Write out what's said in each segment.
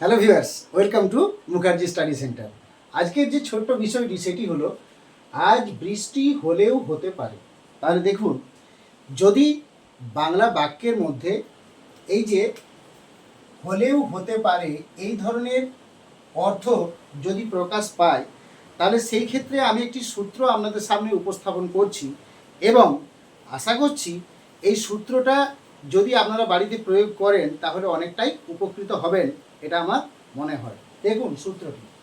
Hello viewers, welcome to Mukherjee study centre. আজকের যে ছোট্ট বিষয়টি, সেটি হলো, আজ বৃষ্টি হলেও হতে পারে। তাহলে দেখুন, যদি বাংলা বাক্যের মধ্যে এই যে হলেও হতে পারে, এই ধরনের অর্থ যদি প্রকাশ পায়, তাহলে সেই ক্ষেত্রে আমি একটি সূত্র আপনাদের সামনে উপস্থাপন করছি এবং আশা করছি এই সূত্রটা যদি আপনারা বাড়িতে প্রয়োগ করেন, তাহলে অনেকটাই উপকৃত হবেন। এটা আমার মনে হয়। দেখুন সূত্রটি।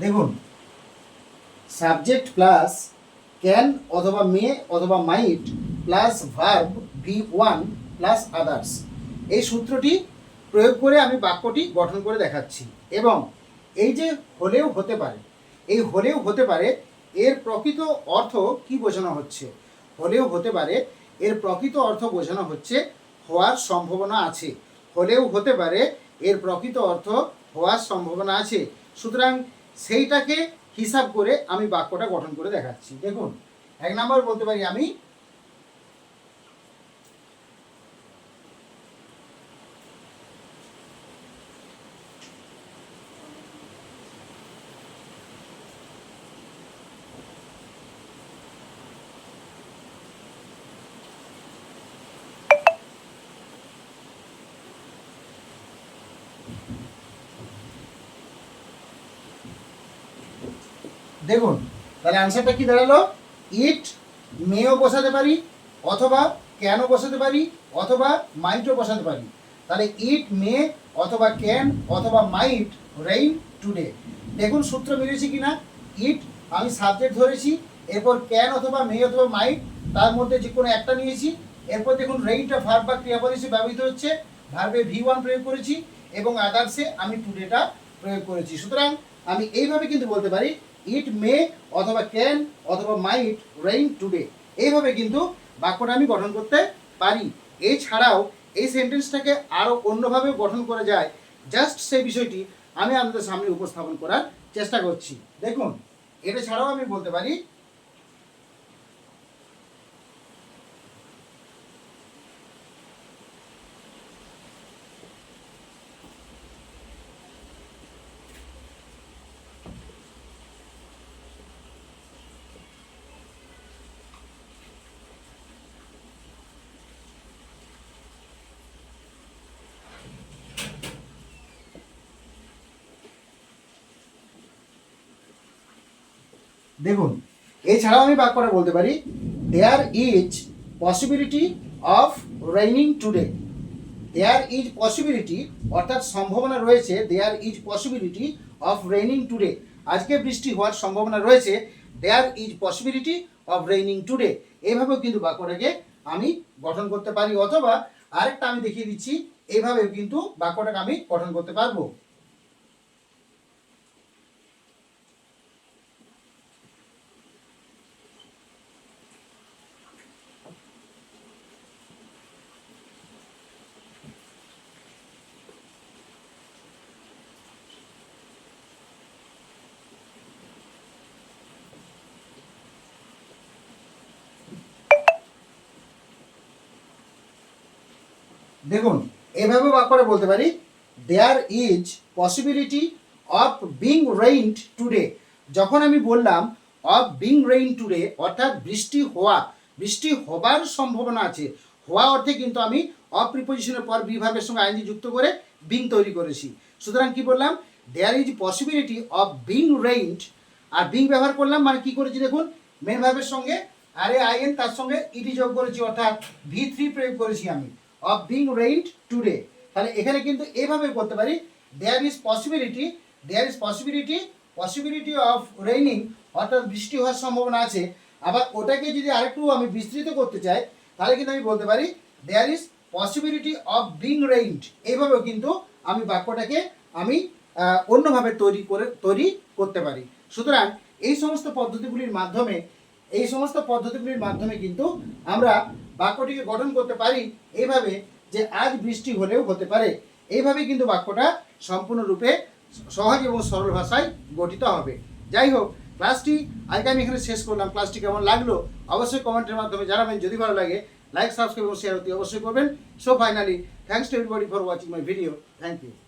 দেখুন সাবজেক্ট প্লাস ক্যান অথবা মে অথবা might plus verb V one plus others এই সূত্রটি প্রয়োগ করে আমি বাক্যটি গঠন করে দেখাচ্ছি এবং এই যে হলেও হতে পারে, এই হলেও হতে পারে, এর প্রকৃত অর্থ কি বোঝানো হচ্ছে? হলেও হতে পারে, এর প্রকৃত অর্থ বোঝানো হচ্ছে হওয়ার সম্ভাবনা আছে। হলেও হতে পারে, এর প্রকৃত অর্থ হওয়ার সম্ভাবনা আছে। সুতরাং সেইটাকে হিসাব করে আমি বাক্যটা গঠন করে দেখাচ্ছি। দেখুন এক নাম্বার বলতে পারি আমি দেখুন, তাহলে অ্যান্সারটা কি দাঁড়াল? ইট মেও বসাতে পারি, অথবা ক্যানও বসাতে পারি, অথবা মাইটও বসাতে পারি। তাহলে ইট মে অথবা ক্যান অথবা মাইট রেইন টুডে দেখুন, সূত্র মিলেছে কি না ইট আমি সাবজেক্ট ধরেছি, এরপর ক্যান অথবা মে অথবা মাইট তার মধ্যে যে কোনো একটা নিয়েছি। এরপর দেখুন রেইনটা ভার্ব বা ক্রিয়াপদ হিসেবে ব্যবহৃত হচ্ছে ভার্বে ভি ওয়ান প্রয়োগ করেছি, এবং আদার্সে আমি টুডেটা প্রয়োগ করেছি। সুতরাং, আমি এইভাবে কিন্তু বলতে পারি ইট মে অথবা ক্যান অথবা মাইট রেইন টুডে এইভাবে কিন্তু বাক্যটা আমি গঠন করতে পারি। এছাড়াও এই সেন্টেন্সটাকে আরও অন্যভাবে গঠন করা যায়। জাস্ট সেই বিষয়টি আমি আপনাদের সামনে উপস্থাপন করার চেষ্টা করছি। দেখুন, এটা ছাড়াও আমি বলতে পারি দেখুন, এছাড়াও আমি বাক্যটা বলতে পারি there is possibility of raining today there is possibility অর্থাৎ সম্ভাবনা রয়েছে there is possibility of raining today আজকে বৃষ্টি হওয়ার সম্ভাবনা রয়েছে there is possibility of raining today এইভাবেও কিন্তু বাক্যটাকে আমি গঠন করতে পারি, অথবা আরেকটা আমি দেখিয়ে দিচ্ছি এইভাবেও কিন্তু বাক্যটাকে আমি গঠন করতে পারব। দেখুন, এভাবে বাক্যটা বলতে পারি there is possibility of being rained today যখন আমি বললাম অফ বিং রেইন টুডে অর্থাৎ বৃষ্টি হওয়া, বৃষ্টি হবার সম্ভাবনা আছে। হওয়া অর্থে কিন্তু আমি অফ প্রিপোজিশনের পর বিভাগের সঙ্গে আইনজি যুক্ত করে বিং তৈরি করেছি। সুতরাং কি বললাম? There is possibility of being rained R being ব্যবহার করলাম মানে কি করেছি দেখুন? মেন ভাবের সঙ্গে আরে আইএন তার সঙ্গে ইডি যোগ করেছি, অর্থাৎ ভি থ্রি প্রয়োগ করেছি আমি। অফ বিং রেইনড টুডে তাহলে এখানে কিন্তু এভাবে করতে পারি there is possibility there is possibility possibility of raining অর্থাৎ বৃষ্টি হওয়ার সম্ভাবনা আছে। আবার ওটাকে যদি আরেকটু আমি বিস্তৃত করতে চাই, তাহলে কিন্তু আমি বলতে পারি there is possibility of being rained এইভাবেও কিন্তু আমি বাক্যটাকে আমি অন্যভাবে তৈরি করে, তৈরি করতে পারি। সুতরাং এই সমস্ত পদ্ধতিগুলির মাধ্যমে, এই সমস্ত পদ্ধতিগুলির মাধ্যমে কিন্তু আমরা বাক্যটিকে গঠন করতে পারি এইভাবে যে আজ বৃষ্টি হলেও হতে পারে। এইভাবে কিন্তু বাক্যটা সম্পূর্ণরূপে সহজ এবং সরল ভাষায় গঠিত হবে। যাই হোক ক্লাসটি আজকে আমি এখানে শেষ করলাম। ক্লাসটি কেমন লাগল অবশ্যই কমেন্টের মাধ্যমে জানাবেন। যদি ভালো লাগে লাইক সাবস্ক্রাইব এবং শেয়ার অতি অবশ্যই করবেন। So finally thanks to everybody for watching my video thank you